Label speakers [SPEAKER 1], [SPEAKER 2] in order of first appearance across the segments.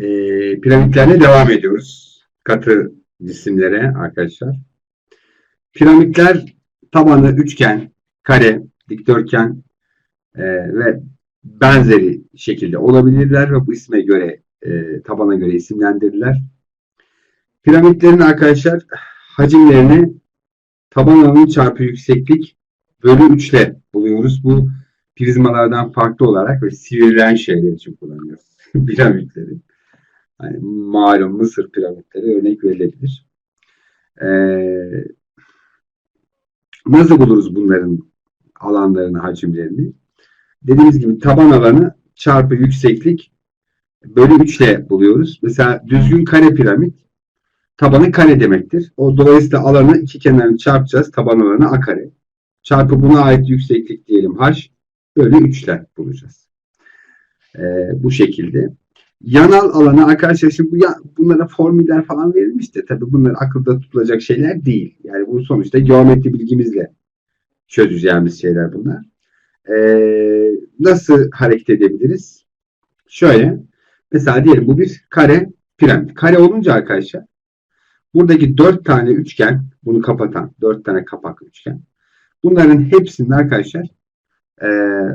[SPEAKER 1] e, piramitlerle devam ediyoruz. Katı cisimlere arkadaşlar. Piramitler tabanı üçgen, kare, dikdörtgen e, ve benzeri şekilde olabilirler ve bu isme göre e, tabana göre isimlendirirler. Piramitlerin arkadaşlar hacimlerini taban alanı çarpı yükseklik bölü 3 ile buluyoruz. Bu prizmalardan farklı olarak ve sivrilen şeyler için kullanıyoruz. Piramitleri. Yani malum Mısır piramitleri örnek verilebilir. Ee, nasıl buluruz bunların alanlarını, hacimlerini? Dediğimiz gibi taban alanı çarpı yükseklik bölü 3 ile buluyoruz. Mesela düzgün kare piramit tabanı kare demektir. O dolayısıyla alanı iki kenarını çarpacağız. Taban alanı a kare. Çarpı buna ait yükseklik diyelim h bölü 3 ile bulacağız. Ee, bu şekilde. Yanal alanı arkadaşlar şimdi bu ya, bunlara formüller falan verilmiş de tabii bunlar akılda tutulacak şeyler değil. Yani bu sonuçta geometri bilgimizle çözeceğimiz şeyler bunlar. Ee, nasıl hareket edebiliriz? Şöyle. Mesela diyelim bu bir kare piramit. Kare olunca arkadaşlar buradaki dört tane üçgen bunu kapatan dört tane kapaklı üçgen. Bunların hepsinin arkadaşlar e,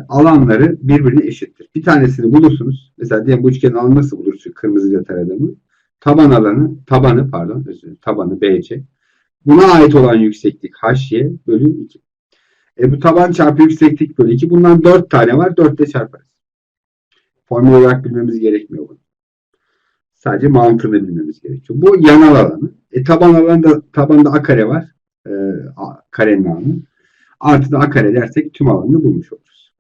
[SPEAKER 1] alanları birbirine eşittir. Bir tanesini bulursunuz. Mesela diyelim bu üçgenin alanı nasıl bulursun kırmızıyla taradığımı? Taban alanı, tabanı pardon özür dilerim, tabanı BC. Buna ait olan yükseklik HY bölü 2. E bu taban çarpı yükseklik bölü 2. Bundan 4 tane var. 4 ile çarparız. Formül olarak bilmemiz gerekmiyor bunu. Sadece mantığını bilmemiz gerekiyor. Bu yanal alanı. E taban alanında tabanda a kare var. E, a, karenin alanı. Artı da a kare dersek tüm alanını bulmuş oluruz.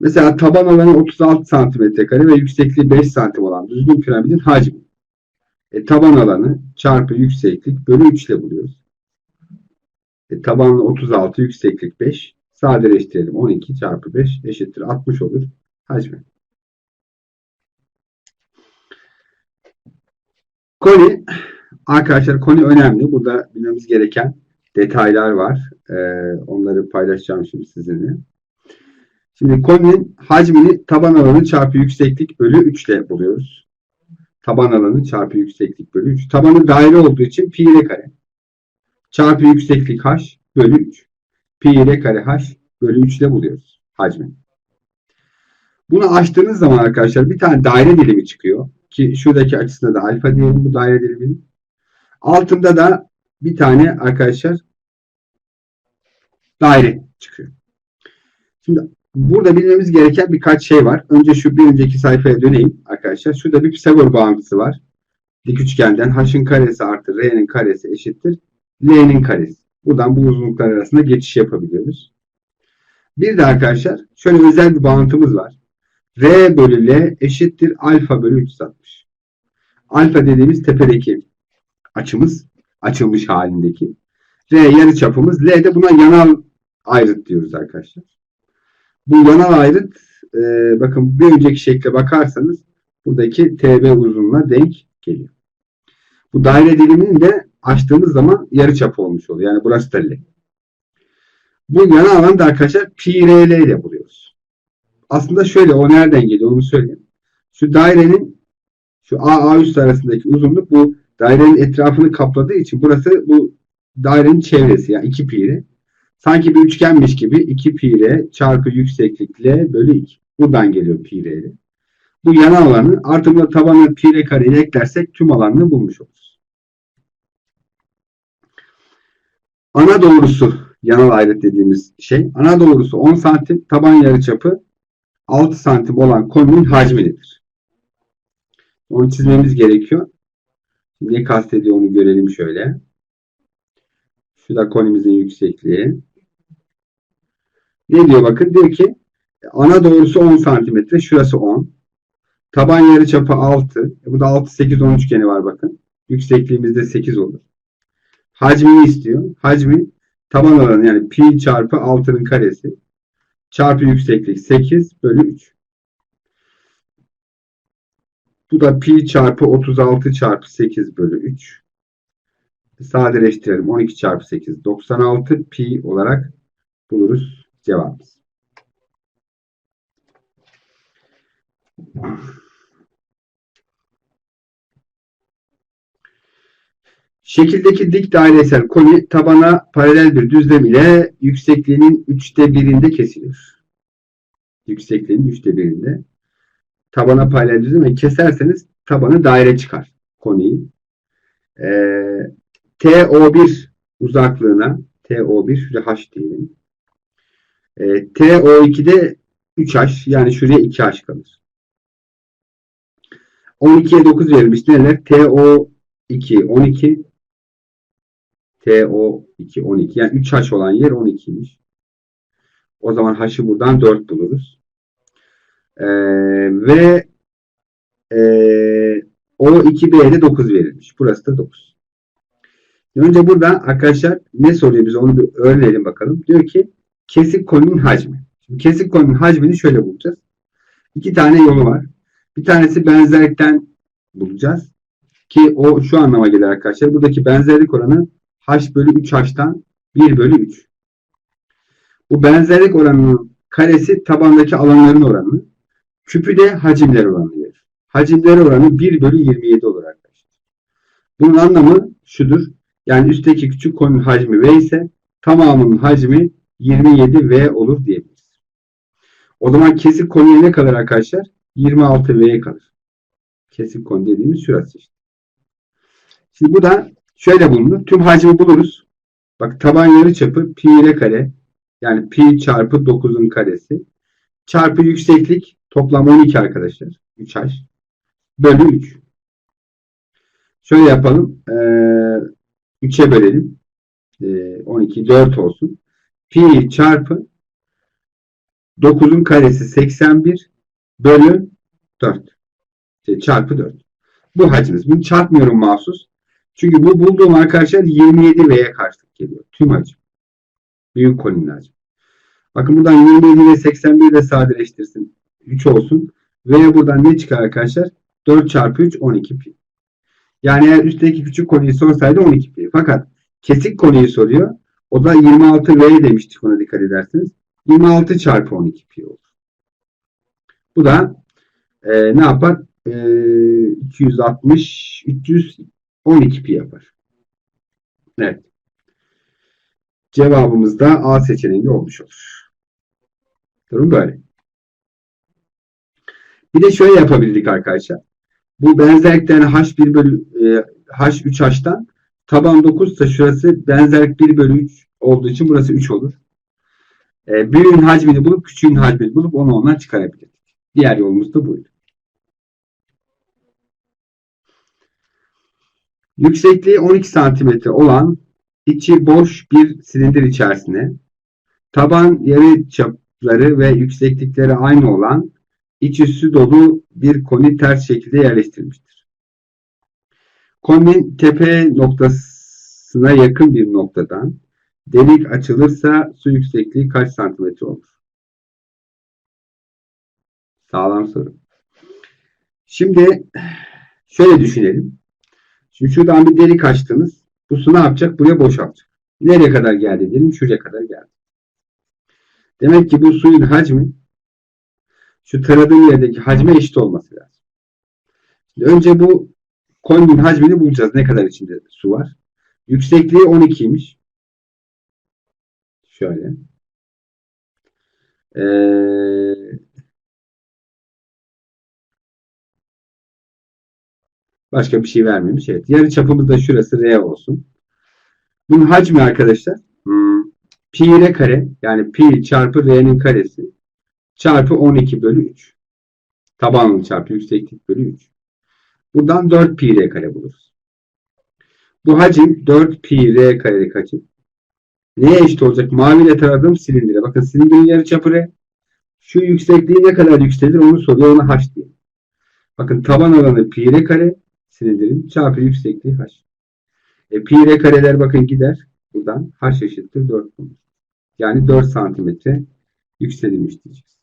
[SPEAKER 1] Mesela taban alanı 36 santimetre kare ve yüksekliği 5 santim olan düzgün piramidin hacmi. E, taban alanı çarpı yükseklik bölü 3 ile buluyoruz. E, tabanlı 36, yükseklik 5. Sadeleştirelim. 12 çarpı 5 eşittir 60 olur. Hacmi. Koni arkadaşlar koni önemli. Burada bilmemiz gereken detaylar var. Ee, onları paylaşacağım şimdi sizinle. Şimdi koninin hacmini taban alanı çarpı yükseklik bölü 3 ile buluyoruz. Taban alanı çarpı yükseklik bölü 3. Tabanı daire olduğu için pi ile kare. Çarpı yükseklik h bölü 3. Pi ile kare h bölü 3 ile buluyoruz hacmi. Bunu açtığınız zaman arkadaşlar bir tane daire dilimi çıkıyor. Ki şuradaki açısına da alfa diyelim bu daire diliminin. Altında da bir tane arkadaşlar daire çıkıyor. Şimdi burada bilmemiz gereken birkaç şey var. Önce şu bir önceki sayfaya döneyim arkadaşlar. Şurada bir Pisagor bağıntısı var. Dik üçgenden h'ın karesi artı r'nin karesi eşittir l'nin karesi. Buradan bu uzunluklar arasında geçiş yapabiliyoruz. Bir de arkadaşlar şöyle özel bir bağıntımız var. R bölü L eşittir alfa bölü 360. Alfa dediğimiz tepedeki açımız. Açılmış halindeki. R yarı çapımız. L de buna yanal ayrıt diyoruz arkadaşlar. Bu yanal ayrıt e, bakın bir önceki şekle bakarsanız buradaki TB uzunluğuna denk geliyor. Bu daire diliminin de açtığımız zaman yarı çapı olmuş oluyor. Yani burası da L. Bu yanal alanı da arkadaşlar pi r l ile buluyoruz. Aslında şöyle o nereden geliyor onu söyleyeyim. Şu dairenin şu A A üst arasındaki uzunluk bu dairenin etrafını kapladığı için burası bu dairenin çevresi yani 2 pi r. Sanki bir üçgenmiş gibi 2 pi r çarpı yükseklik L bölü 2. Buradan geliyor pi ile. Bu yanal alanı artımla tabanı pi ile eklersek tüm alanını bulmuş oluruz. Ana doğrusu yanal ayrıt dediğimiz şey. Ana doğrusu 10 santim, taban yarıçapı 6 santim olan konunun hacmidir. Onu çizmemiz gerekiyor. Ne kastediyor onu görelim şöyle. Şu da konumuzun yüksekliği. Ne diyor bakın? Diyor ki ana doğrusu 10 santimetre. Şurası 10. Taban yarıçapı 6. E, bu da 6, 8, 10 üçgeni var bakın. Yüksekliğimizde 8 olur. Hacmini istiyor. Hacmi taban alanı yani pi çarpı 6'nın karesi çarpı yükseklik 8 bölü 3. Bu da pi çarpı 36 çarpı 8 bölü 3. Sadeleştirelim. 12 çarpı 8 96 pi olarak buluruz cevabımız. Şekildeki dik dairesel koni tabana paralel bir düzlem ile yüksekliğinin üçte birinde kesiliyor. Yüksekliğinin üçte birinde. Tabana düzlem ve keserseniz tabanı daire çıkar koniyi. Ee, TO1 uzaklığına TO1 şuraya H diyelim. Ee, TO2'de 3H yani şuraya 2H kalır. 12'ye 9 verilmiş. Neler? TO2 12 TO2 12 yani 3H olan yer 12'ymiş. O zaman H'ı buradan 4 buluruz. Ee, ve e, O2B'ye de 9 verilmiş. Burası da 9. Önce burada arkadaşlar ne soruyor bize onu bir öğrenelim bakalım. Diyor ki kesik koninin hacmi. Şimdi kesik koninin hacmini şöyle bulacağız. İki tane yolu var. Bir tanesi benzerlikten bulacağız. Ki o şu anlama gelir arkadaşlar. Buradaki benzerlik oranı h bölü 3h'tan 1 bölü 3. Bu benzerlik oranının karesi tabandaki alanların oranı. Küpü de hacimler oranı verir. Hacimler oranı 1 bölü 27 olur arkadaşlar. Bunun anlamı şudur. Yani üstteki küçük konunun hacmi V ise tamamının hacmi 27V olur diyebiliriz. O zaman kesik konuya ne kalır arkadaşlar? 26V kalır. Kesik konu dediğimiz şurası işte. Şimdi bu da şöyle bulunur. Tüm hacmi buluruz. Bak taban yarıçapı pi r kare yani pi çarpı 9'un karesi çarpı yükseklik toplam 12 arkadaşlar. 3h bölü 3. Şöyle yapalım. Ee, 3'e bölelim. Ee, 12 4 olsun. Pi çarpı 9'un karesi 81 bölü 4. İşte çarpı 4. Bu hacimiz. Bunu çarpmıyorum mahsus. Çünkü bu bulduğum arkadaşlar 27 V'ye karşılık geliyor. Tüm hacim. Büyük kolinin hacmi. Bakın buradan 27 ve 81 de sadeleştirsin. 3 olsun. Ve buradan ne çıkar arkadaşlar? 4 çarpı 3 12 pi. Yani eğer üstteki küçük konuyu sorsaydı 12 pi. Fakat kesik konuyu soruyor. O da 26 V demiştik ona dikkat ederseniz. 26 çarpı 12 pi olur. Bu da e, ne yapar? E, 260 312 pi yapar. Evet. Cevabımız da A seçeneğinde olmuş olur. Durum böyle. Bir de şöyle yapabildik arkadaşlar. Bu benzerlikten H1 bölü e, H3H'tan taban 9 ise şurası benzerlik 1 bölü 3 olduğu için burası 3 olur. E, büyüğün hacmini bulup küçüğün hacmini bulup onu ondan çıkarabilirdik. Diğer yolumuz da buydu. Yüksekliği 12 cm olan içi boş bir silindir içerisine taban yarı çapları ve yükseklikleri aynı olan iç üstü dolu bir koni ters şekilde yerleştirilmiştir. Koninin tepe noktasına yakın bir noktadan delik açılırsa su yüksekliği kaç santimetre olur? Sağlam soru. Şimdi şöyle düşünelim. Şimdi şuradan bir delik açtınız. Bu su ne yapacak? Buraya boşaltacak. Nereye kadar geldi diyelim? Şuraya kadar geldi. Demek ki bu suyun hacmi şu taradığım yerdeki hacme eşit olması lazım. Önce bu koninin hacmini bulacağız. Ne kadar içinde su var. Yüksekliği 12'ymiş. Şöyle. Ee, başka bir şey vermemiş. Evet. Yarı çapımız da şurası R olsun. Bunun hacmi arkadaşlar hmm, pi r kare yani pi çarpı r'nin karesi çarpı 12 bölü 3. Tabanlı çarpı yükseklik bölü 3. Buradan 4 pi r kare buluruz. Bu hacim 4 pi r karelik hacim. Neye eşit olacak? Maviyle taradığım silindire. Bakın silindirin yarıçapı r. Şu yüksekliği ne kadar yükselir onu soruyor. Ona h diye. Bakın taban alanı pi r kare silindirin çarpı yüksekliği h. E, pi r kareler bakın gider. Buradan h eşittir 4 bulur. Yani 4 santimetre yükselilmiş diyeceğiz.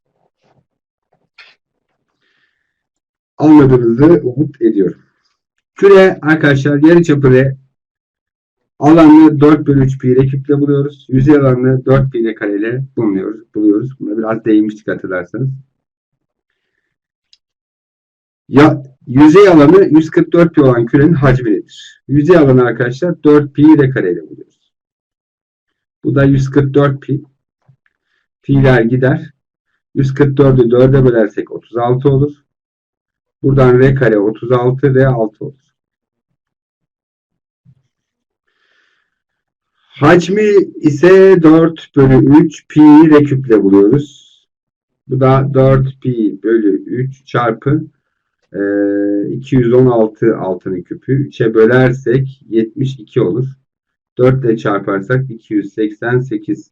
[SPEAKER 1] Anladığınızı umut ediyorum. Küre arkadaşlar yarıçapı r alanını 4 bölü 3 pi r küple buluyoruz. Yüzey alanını 4 pi r kareyle buluyoruz. buluyoruz. Buna biraz değinmiştik hatırlarsanız. Ya yüzey alanı 144 pi olan kürenin hacmi nedir? Yüzey alanı arkadaşlar 4 pi r kare ile buluyoruz. Bu da 144 pi. Pi'ler gider. 144'ü 4'e bölersek 36 olur. Buradan r kare 36, r 6 olur. Hacmi ise 4 bölü 3 pi r küple buluyoruz. Bu da 4 pi bölü 3 çarpı e, 216 altının küpü. 3'e bölersek 72 olur. 4 ile çarparsak 288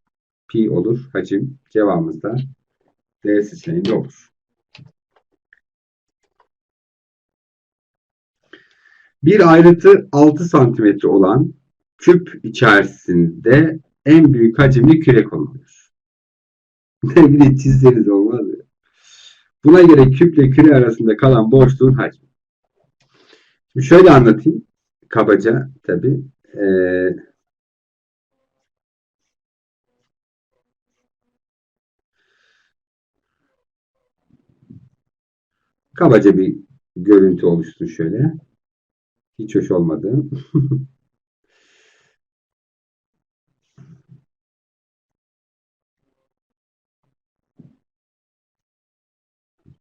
[SPEAKER 1] pi olur hacim. Cevabımız da D seçeneğinde olur. Bir ayrıtı 6 santimetre olan küp içerisinde en büyük hacimli küre konuluyor. bir de çizseniz olmaz mı? Buna göre küple küre arasında kalan boşluğun hacmi. Şimdi şöyle anlatayım. Kabaca tabi. Ee, kabaca bir görüntü oluştu şöyle. Hiç hoş olmadı.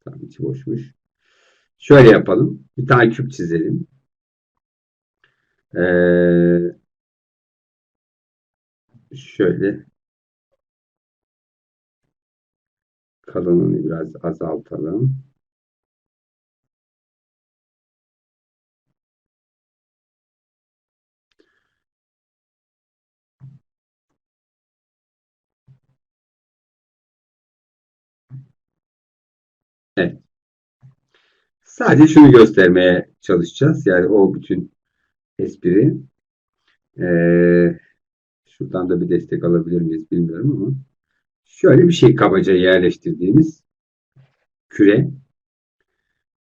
[SPEAKER 1] Tamam içi boşmuş. Şöyle yapalım. Bir tane küp çizelim. Ee, şöyle kalınlığını biraz azaltalım. Evet. Sadece şunu göstermeye çalışacağız. Yani o bütün espri. Ee, şuradan da bir destek alabilir miyiz bilmiyorum ama şöyle bir şey kabaca yerleştirdiğimiz küre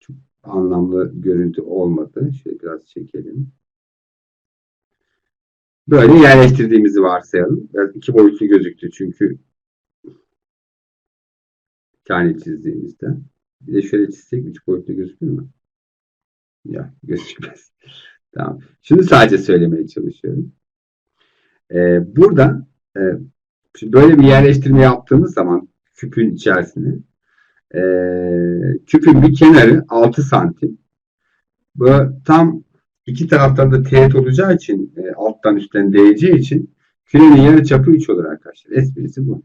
[SPEAKER 1] çok anlamlı görüntü olmadı. Şöyle biraz çekelim. Böyle yerleştirdiğimizi varsayalım. Biraz iki boyutlu gözüktü çünkü tane çizdiğimizde. Bir de şöyle çizsek üç boyutlu gözükür mü? Ya gözükmez. tamam. Şunu sadece söylemeye çalışıyorum. Ee, burada e, böyle bir yerleştirme yaptığımız zaman küpün içerisine e, küpün bir kenarı 6 santim. Bu tam iki taraftan da teğet olacağı için e, alttan üstten değeceği için kürenin yarı çapı 3 olur arkadaşlar. Esprisi bu.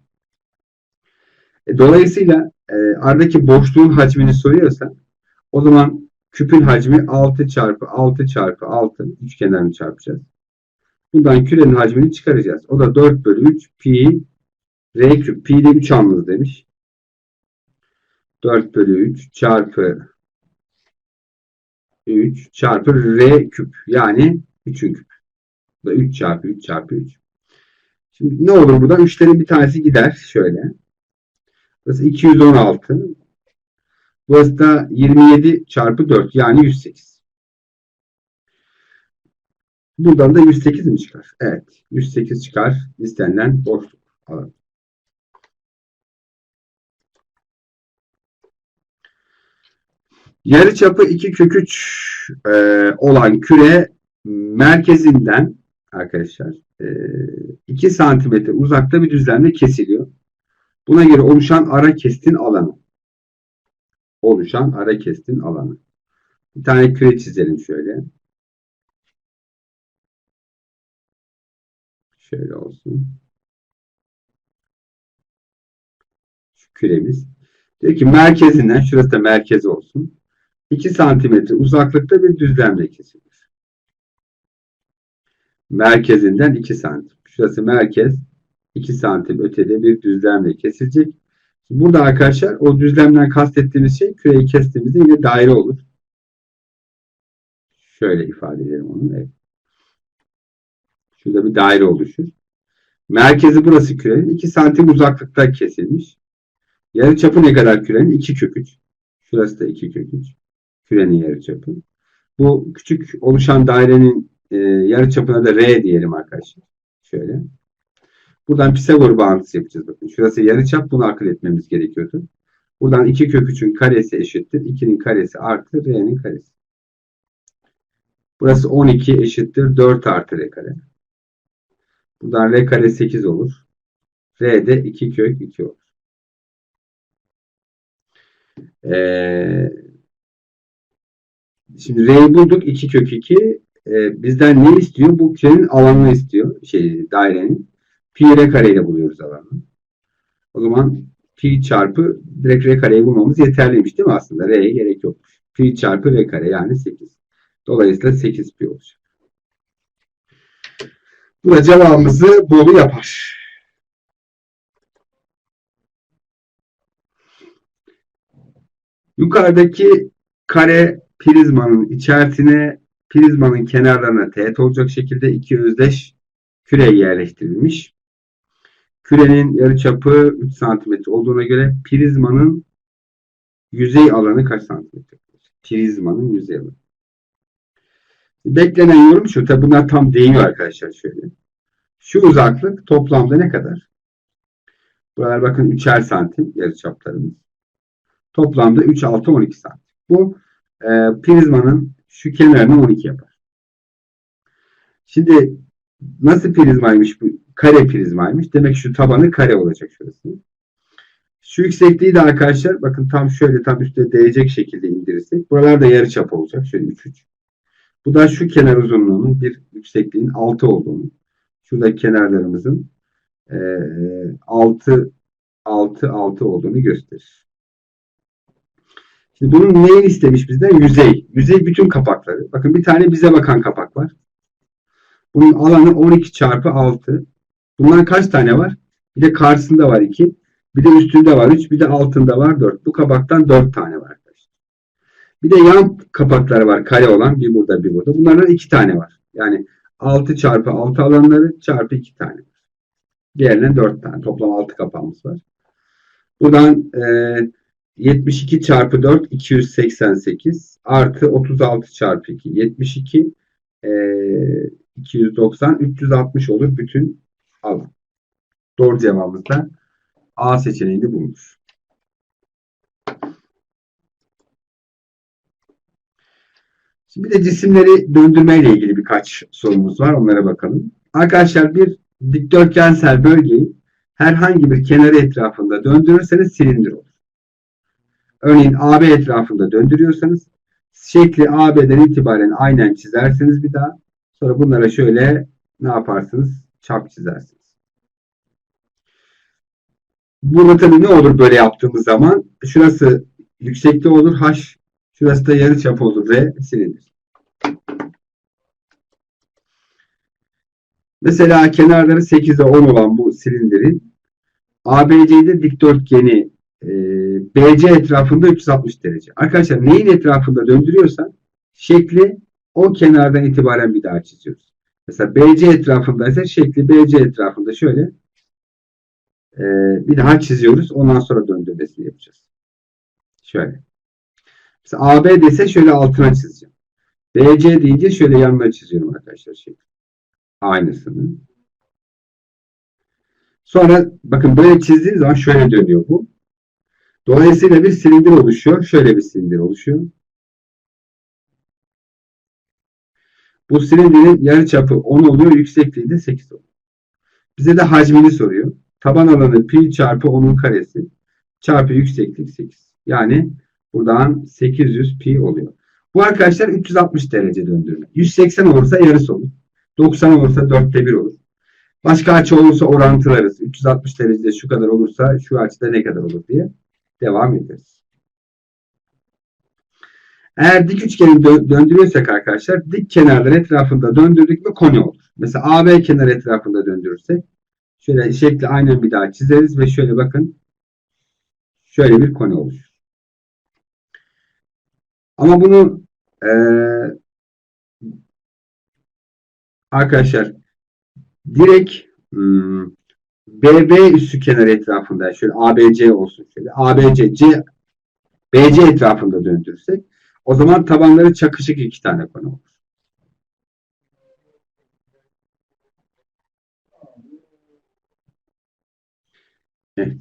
[SPEAKER 1] E, dolayısıyla e, aradaki boşluğun hacmini soruyorsa o zaman küpün hacmi 6 çarpı 6 çarpı 6 üçgenlerini çarpacağız. Bundan kürenin hacmini çıkaracağız. O da 4 bölü 3 pi r küp. Pi de 3 anlız demiş. 4 bölü 3 çarpı 3 çarpı r küp. Yani 3'ün küp. Bu da 3 çarpı 3 çarpı 3. Şimdi ne olur burada? 3'lerin bir tanesi gider. Şöyle. Burası 216. Burası da 27 çarpı 4 yani 108. Buradan da 108 mi çıkar? Evet. 108 çıkar. İstenilen boşluk alanı. Yarıçapı 2 kök 3 e, olan küre merkezinden arkadaşlar e, 2 santimetre uzakta bir düzlemde kesiliyor. Buna göre oluşan ara kestin alanı. Oluşan ara kestin alanı. Bir tane küre çizelim şöyle. Şöyle olsun. Şu küremiz. Diyor ki merkezinden, şurası da merkez olsun. 2 santimetre uzaklıkta bir düzlemle kesilir. Merkezinden 2 santim. Şurası merkez. 2 santim ötede bir düzlemle kesilecek. Burada arkadaşlar o düzlemden kastettiğimiz şey küreyi kestiğimizde yine daire olur. Şöyle ifade edelim onu. Evet. Şurada bir daire oluşur. Merkezi burası kürenin. 2 santim uzaklıkta kesilmiş. Yarı çapı ne kadar kürenin? 2 kök 3. Şurası da 2 kök 3. Kürenin yarı çapı. Bu küçük oluşan dairenin e, yarı çapına da R diyelim arkadaşlar. Şöyle. Buradan Pisagor bağıntısı yapacağız. Bakın şurası yarıçap bunu akıl etmemiz gerekiyordu. Buradan 2 kök 3'ün karesi eşittir. 2'nin karesi artı R'nin karesi. Burası 12 eşittir 4 artı R kare. Buradan R kare 8 olur. R de 2 kök 2 olur. Ee, şimdi R'yi bulduk 2 kök 2. Ee, bizden ne istiyor? Bu kürenin alanını istiyor. Şey, dairenin. Pi R kareyle buluyoruz alanını. O zaman pi çarpı direkt R kareyi bulmamız yeterliymiş değil mi aslında? R'ye gerek yokmuş. Pi çarpı R kare yani 8. Dolayısıyla 8 pi olacak. Bu da cevabımızı bolu yapar. Yukarıdaki kare prizmanın içerisine prizmanın kenarlarına teğet olacak şekilde iki özdeş küre yerleştirilmiş. Kürenin yarıçapı 3 cm olduğuna göre prizmanın yüzey alanı kaç santimetre? Prizmanın yüzey alanı. Beklenen yorum şu. Tabi bunlar tam değiyor arkadaşlar şöyle. Şu uzaklık toplamda ne kadar? Buralar bakın 3'er santim yarıçaplarımız. Toplamda 3, 6, 12 santim. Bu e, prizmanın şu kenarını 12 yapar. Şimdi nasıl prizmaymış bu? Kare prizmaymış. Demek şu tabanı kare olacak şurası. Şu yüksekliği de arkadaşlar bakın tam şöyle tam üstte değecek şekilde indirirsek. Buralarda yarıçap olacak. Şöyle 3, 3. Bu da şu kenar uzunluğunun bir yüksekliğin 6 olduğunu. Şuradaki kenarlarımızın e, 6 6 6 olduğunu gösterir. Şimdi bunun neyini istemiş bizden? Yüzey. Yüzey bütün kapakları. Bakın bir tane bize bakan kapak var. Bunun alanı 12 çarpı 6. Bundan kaç tane var? Bir de karşısında var 2. Bir de üstünde var 3. Bir de altında var 4. Bu kapaktan 4 tane var. Bir de yan kapakları var. Kare olan. Bir burada bir burada. Bunlardan 2 tane var. Yani 6 çarpı 6 alanları çarpı 2 tane. Diğerine 4 tane. Toplam 6 kapağımız var. Buradan e, 72 çarpı 4 288 artı 36 çarpı 2 72 e, 290 360 olur bütün alan. Doğru cevabımız da A seçeneğinde bulunur. Şimdi de cisimleri döndürme ile ilgili birkaç sorumuz var. Onlara bakalım. Arkadaşlar bir dikdörtgensel bölgeyi herhangi bir kenarı etrafında döndürürseniz silindir olur. Örneğin AB etrafında döndürüyorsanız şekli AB'den itibaren aynen çizersiniz bir daha. Sonra bunlara şöyle ne yaparsınız? Çap çizersiniz. Burada tabii ne olur böyle yaptığımız zaman? Şurası yüksekte olur H. Şurası da yarı çap olur R silindir. Mesela kenarları 8'e 10 olan bu silindirin ABC'de dikdörtgeni e, BC etrafında 360 derece. Arkadaşlar neyin etrafında döndürüyorsan şekli o kenardan itibaren bir daha çiziyoruz. Mesela BC etrafındaysa şekli BC etrafında şöyle e, bir daha çiziyoruz. Ondan sonra döndürmesini yapacağız. Şöyle. Mesela AB dese şöyle altına çizeceğim. BC deyince şöyle yanına çiziyorum arkadaşlar şekli. Aynısını. Sonra bakın böyle çizdiğim zaman şöyle dönüyor bu. Dolayısıyla bir silindir oluşuyor. Şöyle bir silindir oluşuyor. Bu silindirin yarıçapı 10 oluyor. Yüksekliği de 8 oluyor. Bize de hacmini soruyor. Taban alanı pi çarpı 10'un karesi çarpı yükseklik 8. Yani buradan 800 pi oluyor. Bu arkadaşlar 360 derece döndürme. 180 olursa yarısı olur. 90 olursa dörtte bir olur. Başka açı olursa orantılarız. 360 derecede şu kadar olursa şu açıda ne kadar olur diye devam ederiz. Eğer dik üçgeni dö döndürüyorsak arkadaşlar dik kenarlar etrafında döndürdük mü koni olur. Mesela AB kenarı etrafında döndürürsek şöyle şekli aynen bir daha çizeriz ve şöyle bakın şöyle bir koni oluşur. Ama bunu ee, arkadaşlar direkt hmm, BB üssü kenar etrafında şöyle ABC olsun şöyle ABC C BC etrafında döndürürsek o zaman tabanları çakışık iki tane konu olur. Evet.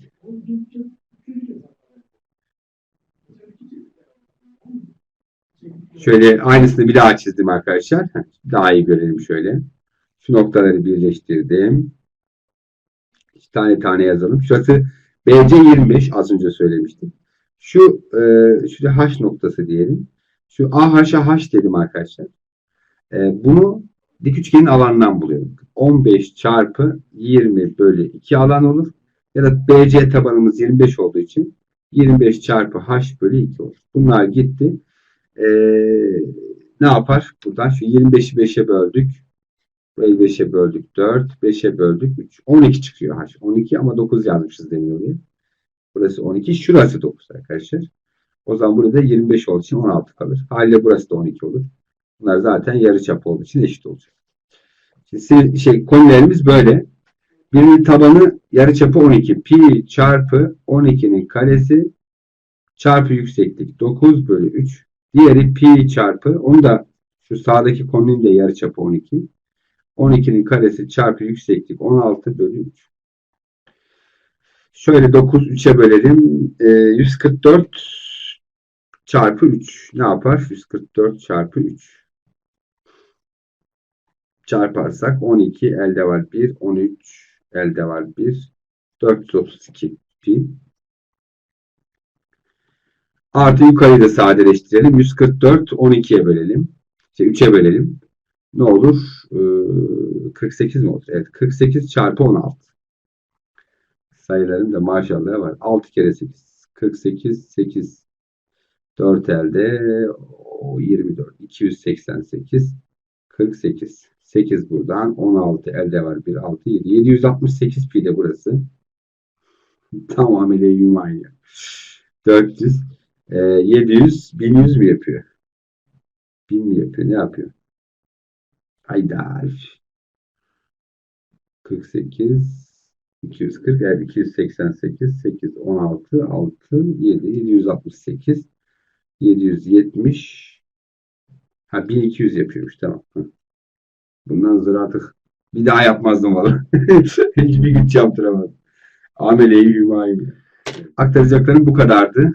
[SPEAKER 1] Şöyle aynısını bir daha çizdim arkadaşlar. Daha iyi görelim şöyle. Şu noktaları birleştirdim. İki tane tane yazalım. Şurası BC 25 az önce söylemiştim. Şu e, şurada H noktası diyelim. Şu AH'a H dedim arkadaşlar. E, bunu dik üçgenin alanından buluyorum. 15 çarpı 20 bölü 2 alan olur. Ya da BC tabanımız 25 olduğu için 25 çarpı H bölü 2 olur. Bunlar gitti. E, ne yapar? Buradan şu 25'i 5'e böldük. Burayı 5'e böldük 4. 5'e böldük 3. 12 çıkıyor H. 12 ama 9 yazmışız demin oraya. Burası 12. Şurası 9 arkadaşlar. O zaman burada 25 olduğu için 16 kalır. Haliyle burası da 12 olur. Bunlar zaten yarıçap olduğu için eşit olacak. Şimdi şey, konularımız böyle. Birinin tabanı yarıçapı 12. Pi çarpı 12'nin karesi çarpı yükseklik 9 bölü 3. Diğeri pi çarpı onu da şu sağdaki konunun da yarıçapı 12. 12'nin karesi çarpı yükseklik 16 bölü 3. Şöyle 9 3'e bölelim. Ee, 144 çarpı 3 ne yapar? 144 çarpı 3 çarparsak 12 elde var 1 13 elde var 1 432 pi artı yukarıyı da sadeleştirelim. 144 12'ye bölelim. Şey 3'e bölelim. Ne olur? Ee, 48 mi olur? Evet 48 çarpı 16 sayıların da maşallah var. 6 kere 8 48 8 4 elde o 24 288 48 8 buradan 16 elde var 1 6 7 768 pi de burası. Tamamıyla yumayla 400 e, 700 1100 mi yapıyor? 1000 mi yapıyor? Ne yapıyor? Hayda. 48 240 evet 288 8 16 6 7 768 770 ha 1200 yapıyormuş tamam. Bundan sonra artık bir daha yapmazdım valla. Hiçbir güç yaptıramadım. Ameleyi yumayı. Aktaracaklarım bu kadardı.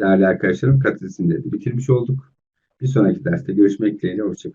[SPEAKER 1] Değerli arkadaşlarım katılsın dedi. Bitirmiş olduk. Bir sonraki derste görüşmek dileğiyle. Hoşçakalın.